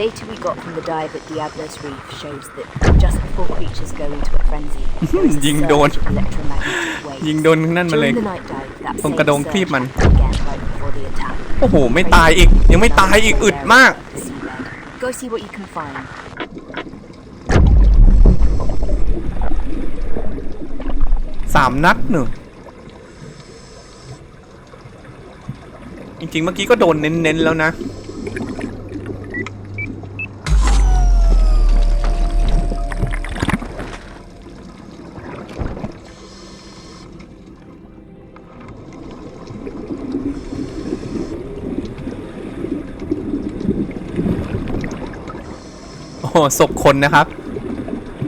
data we got from the dive at Diablo's Reef shows that just before creatures go into a frenzy, there is a Ding surge dong. of electromagnetic waves. ยิงโดนนั่นมาเลย During the night dive, that ตรง same กระโดงครีบ surge มัน happened again right before the attack. โอ้โห ไม่ตายอีก ยังไม่ตายอีก อึดมาก The seabed. Go see what you can find. สามนัดหนึ่งจริงๆ เมื่อกี้ก็โดนเน้นๆแล้วนะ ศพคนนะครับ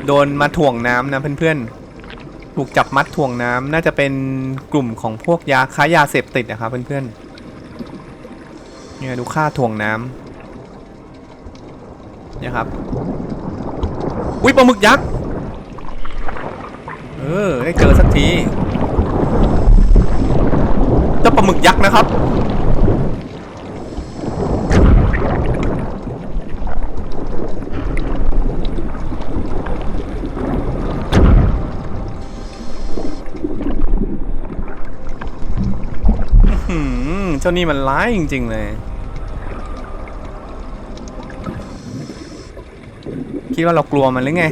โดนมาถ่วงน้ำนะเพื่อนๆ ถูกจับมัดถ่วงน้ำน่าจะเป็นกลุ่มของพวกยาค้ายาเสพติดนะครับเพื่อนๆ เนี่ยดูค่าถ่วงน้ำเนี่ยครับ อุ้ยปลาหมึกยักษ์ เออ ได้เจอสักทีเจ้าปลาหมึกยักษ์นะครับ เจ้านี่มันร้ายจริง ๆ เลย คิดว่าเรากลัวมันหรือไง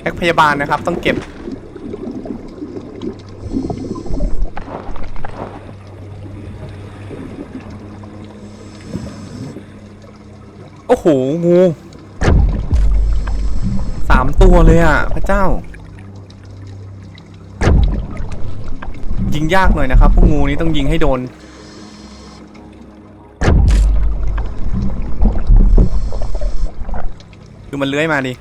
แพ็กพยาบาลนะครับต้องเก็บโอ้โห งู ตัวเลยอะ พระเจ้า ยิงยากหน่อยนะครับพวกงูนี้ต้องยิงให้โดน ดูมันเลื้อยมาดิ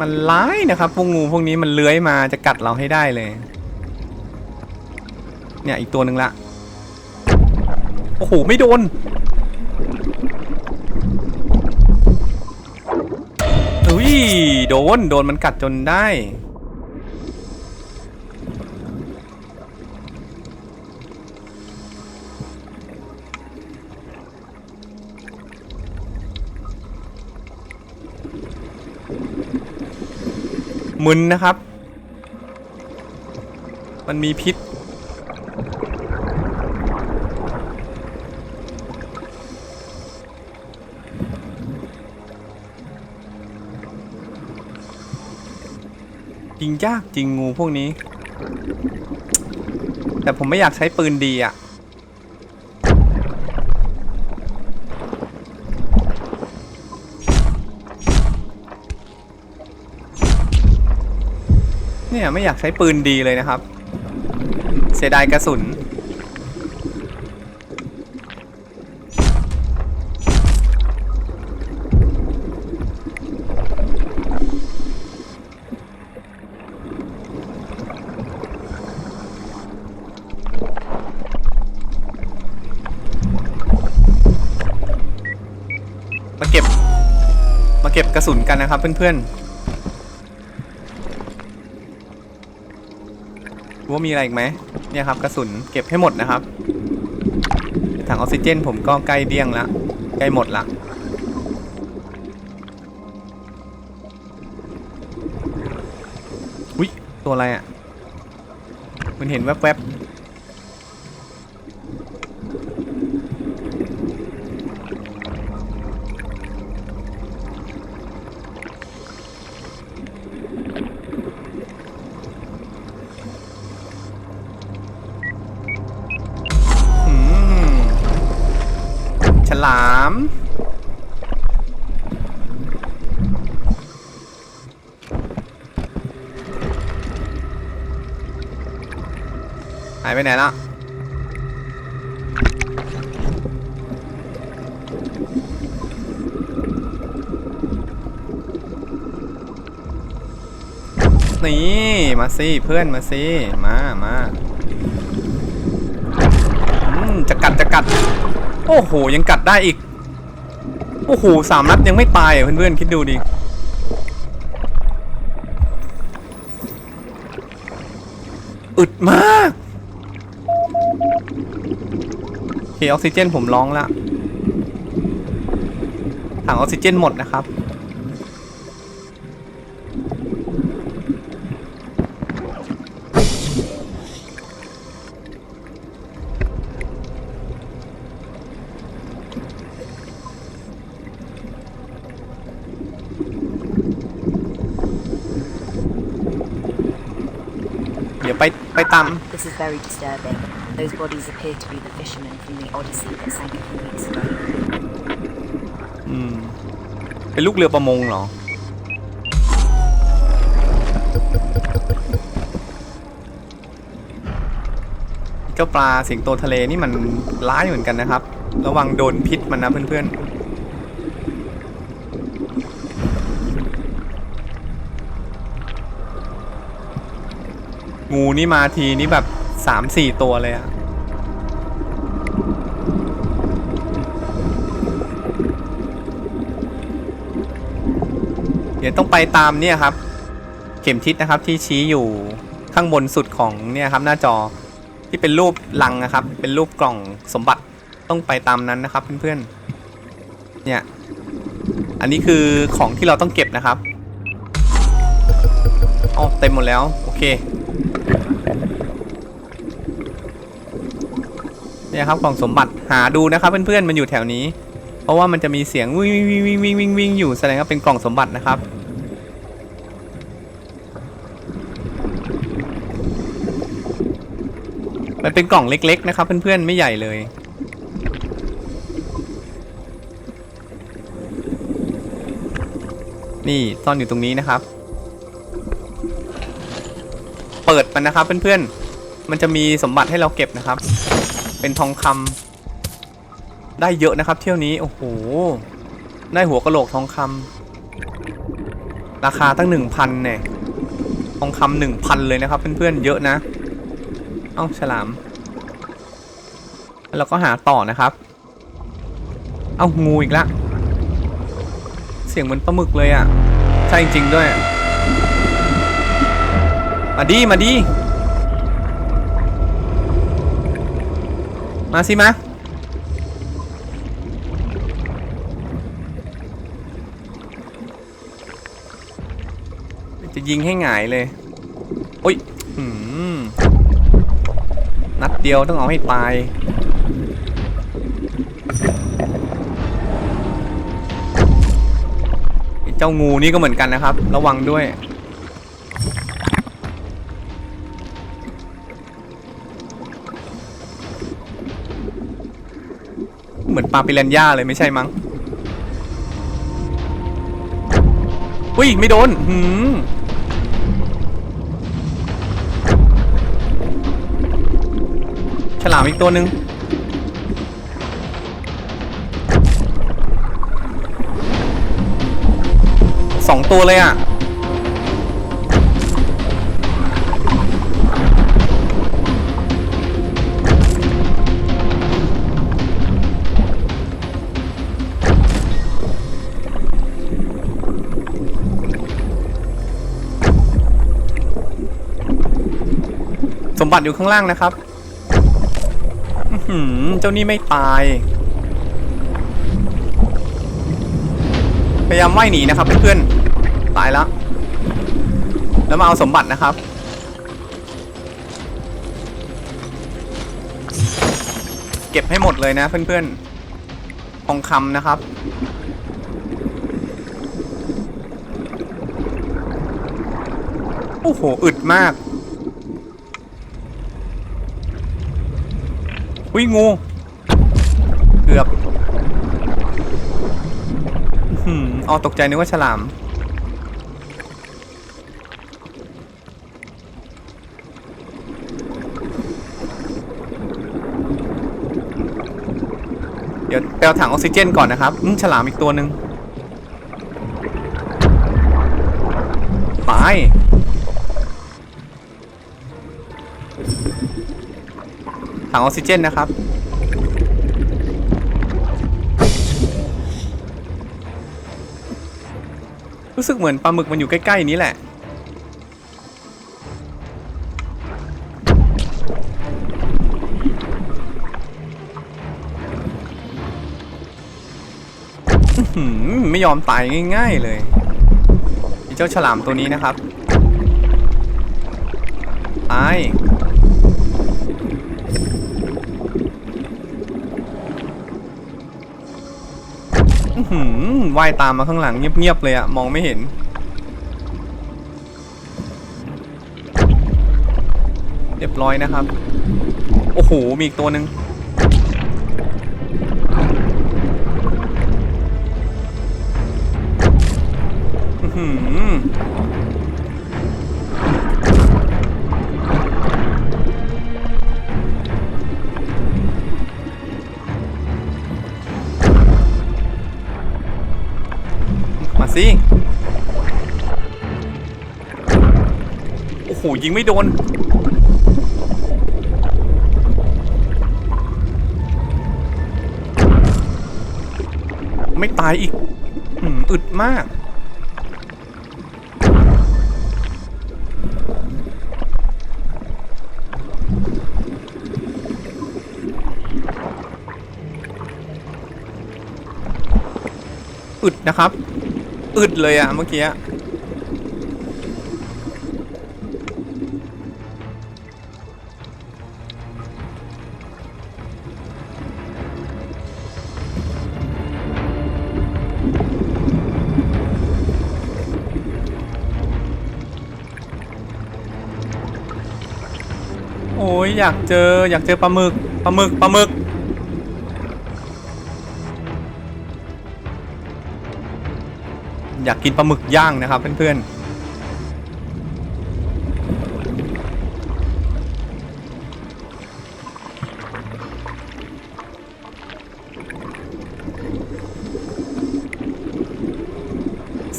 มันร้ายนะครับพวกงูพวกนี้มันเลื้อยมาจะกัดเราให้ได้เลย เนี่ยอีกตัวหนึ่งละ โอ้โห ไม่โดน อุ้ย โดน โดนมันกัดจนได้ มึนนะครับ มันมีพิษ ยิงยากจริงงูพวกนี้ แต่ผมไม่อยากใช้ปืนดีอะ่ะเนี่ยไม่อยากใช้ปืนดีเลยนะครับ เสียดายกระสุน มาเก็บ มาเก็บกระสุนกันนะครับ เพื่อนๆว่ามีอะไรอีกไหมเนี่ยครับกระสุนเก็บให้หมดนะครับถังออกซิเจน ผมก็ใกล้เดี้ยงละใกล้หมดละอุ้ยตัวอะไรอะ่ะมันเห็นแวบๆอืมฉลามหายไปไหนละนี่มาสิเพื่อนมาสิมามาอืมจะกัดจะกัด โอ้โห ยังกัดได้อีก โอ้โหสามนัดยังไม่ตายอะเพื่อนๆคิดดูดิอึดมากโอเคออกซิเจนผมร้องละถังออกซิเจนหมดนะครับ ไปไปตาม This is very disturbing. Those bodies appear to be the fishermen from the Odyssey that sank a few weeks ago. อืม เป็นลูกเรือประมงเหรอ เจ้าปลาสิงโตทะเลนี่มันร้ายเหมือนกันนะครับ ระวังโดนพิษมันนะเพื่อนๆ งูนี่มาทีนี่แบบสามสี่ตัวเลยอะเดี๋ยวต้องไปตามเนี่ยครับ เข็มทิศนะครับที่ชี้อยู่ข้างบนสุดของเนี่ยครับหน้าจอที่เป็นรูปลังนะครับ เป็นรูปกล่องสมบัติต้องไปตามนั้นนะครับเพื่อนๆ เนี่ย อันนี้คือของที่เราต้องเก็บนะครับอ๋อเต็มหมดแล้ว โอเค เนี่ยครับกล่องสมบัติหาดูนะครับเพื่อนๆมันอยู่แถวนี้ เพราะว่ามันจะมีเสียงวิ่งวิ่งวิ่งวิ่งวิ่งวิ่งอยู่แสดงว่าเป็นกล่องสมบัตินะครับมันเป็นกล่องเล็ก ๆ นะครับเพื่อนๆไม่ใหญ่เลยนี่ซ่อนอยู่ตรงนี้นะครับ เปิดมันนะครับเพื่อนๆ มันจะมีสมบัติให้เราเก็บนะครับ เป็นทองคำได้เยอะนะครับ เที่ยวนี้โอ้โหได้หัวกะโหลกทองคำราคาตั้งหนึ่งพันเนี่ยทองคำหนึ่งพันเลยนะครับ เพื่อนๆเยอะนะเอ้าฉลามแล้วก็หาต่อนะครับ เอ้างูอีกละเสียงเหมือนปลาหมึกเลยอะ่ะ ใช่จริงๆด้วย มาดีมาดี มาสิมาจะยิงให้หงายเลยโอ้ยหืมนัดเดียวต้องเอาให้ตายเจ้างูนี่ก็เหมือนกันนะครับ ระวังด้วย เหมือนปลาปิรันย่าเลยไม่ใช่มั้งอุ้ยไม่โดนหืมฉลามอีกตัวหนึ่งสองตัวเลยอะ มบัติอยู่ข้างล่างนะครับหือเจ้านี่ไม่ตาย พยายามว่ายหนีนะครับเพื่อนๆตายแล้วแล้วมาเอาสมบัตินะครับ เก็บให้หมดเลยนะเพื่อนๆทองคำนะครับโอ้โหอึดมาก อุ้ยงู เกือบอืมอ๋อตกใจนึกว่าฉลาม เดี๋ยวไปเอาถังออกซิเจนก่อนนะครับอืมฉลามอีกตัวหนึ่งตา ถังออกซิเจนนะครับ รู้สึกเหมือนปลาหมึกมันอยู่ใกล้ๆนี้แหละไม่ยอมตายง่าย ๆเลยเจ้าฉลามตัวนี้นะครับ ตาย อื้อหือว่ายตามมาข้างหลังเงียบๆเลยอะมองไม่เห็น เรียบร้อยนะครับ โอ้โห มีอีกตัวหนึ่งอื้อหือ ยิงไม่โดน ไม่ตายอีกอืมอึดมาก อึดนะครับ อึดเลยอะเมื่อกี้ อยอยากเจออยากเจอปลาหมึกปลาหมึกปลาหมึกอยากกินปลาหมึกย่างนะครับเพื่อนๆ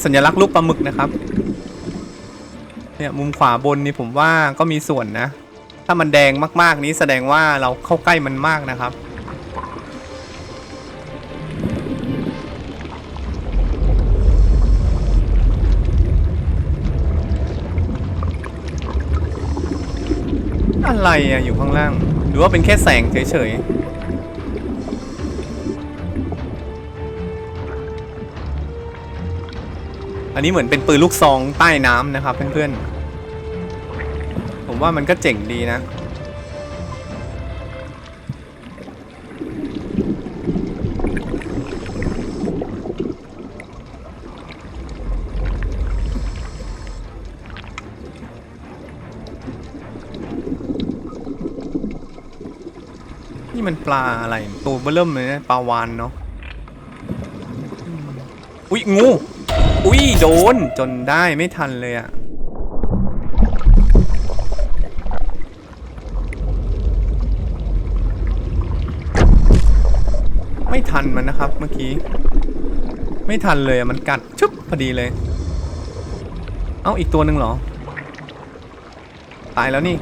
สัญลักษณ์รูปปลาหมึกนะครับเนี่ยมุมขวาบนนี่ผมว่าก็มีส่วนนะ ถ้ามันแดงมาก ๆ นี้แสดงว่าเราเข้าใกล้มันมากนะครับ อะไรอะอยู่ข้างล่าง หรือว่าเป็นแค่แสงเฉย ๆอันนี้เหมือนเป็นปืนลูกซองใต้น้ำนะครับเพื่อนๆ ว่ามันก็เจ๋งดีนะนี่มันปลาอะไรตัวเบอเริ่มเลยนะปลาวานเนาะอุ๊ยงู อุ๊ยโดนจนได้ไม่ทันเลยอะ ไม่ทันมันนะครับ เมื่อกี้ ไม่ทันเลยมันกัดชุบพอดีเลย เอ้าอีกตัวหนึ่งเหรอ ตายแล้วนี่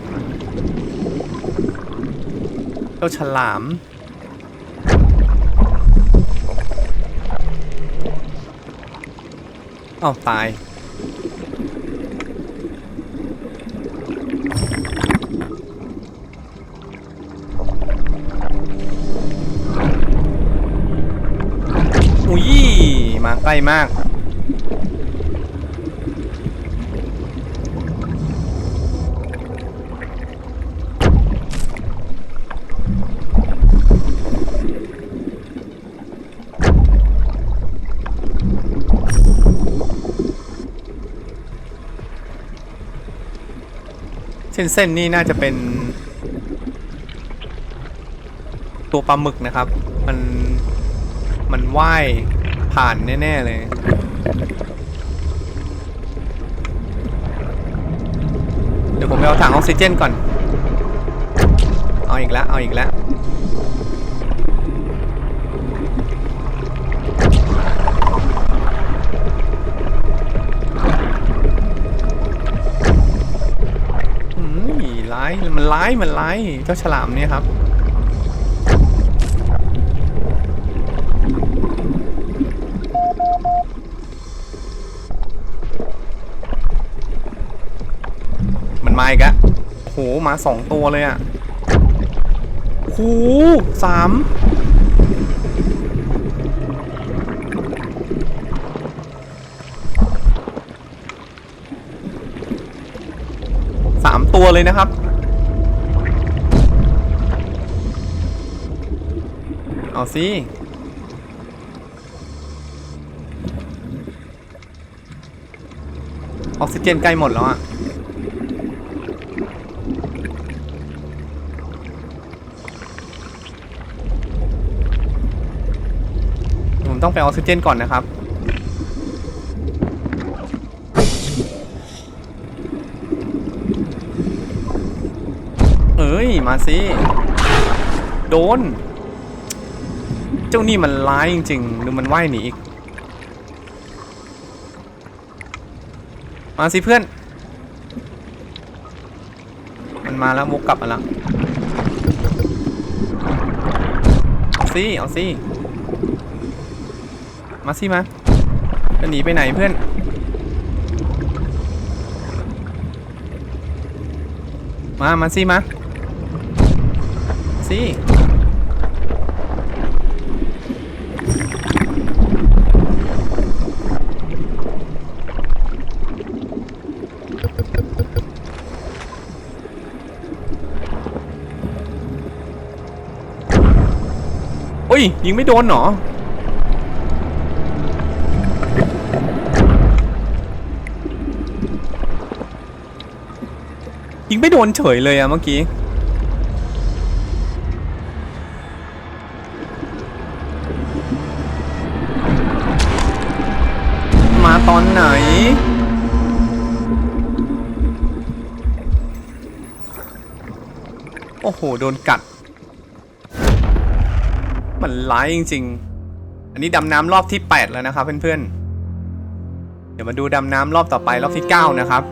เจ้าฉลามอ้าวตาย ใกล้มาก เส้นเส้นนี่น่าจะเป็น ตัวปลาหมึกนะครับ มันมันว่าย ผ่านแน่ ๆ เลยเดี๋ยวผมไปเอาถังออกซิเจนก่อน เอาอีกแล้ว เอาอีกแล้วอืมร้าย มันร้าย มันร้าย เจ้าฉลามเนี่ยครับ มันมาอีกอะโอ้โหมาสองตัวเลยอะโอ้โหสามสามตัวเลยนะครับเอาสิออกซิเจนใกล้หมดแล้วอะ ต้องไปออกซิเจนก่อนนะครับ เอ้ย มาสิ โดน เจ้านี่มันร้ายจริงๆหรือมันว่ายหนีอีก มาสิเพื่อน มันมาแล้วมุกกลับมาแล้วสิ เอาสิ มาสิมาจะหนีไปไหนเพื่อน มา มาสิมาสิอุ้ยยิงไม่โดนเหรอ ไม่โดนเฉยเลยอะเมื่อกี้ มาตอนไหน โอ้โห โดนกัด มันร้ายจริง ๆ อันนี้ดำน้ำรอบที่ 8 แล้วนะครับเพื่อนๆ เดี๋ยวมาดูดำน้ำรอบต่อไปรอบที่ 9 นะครับ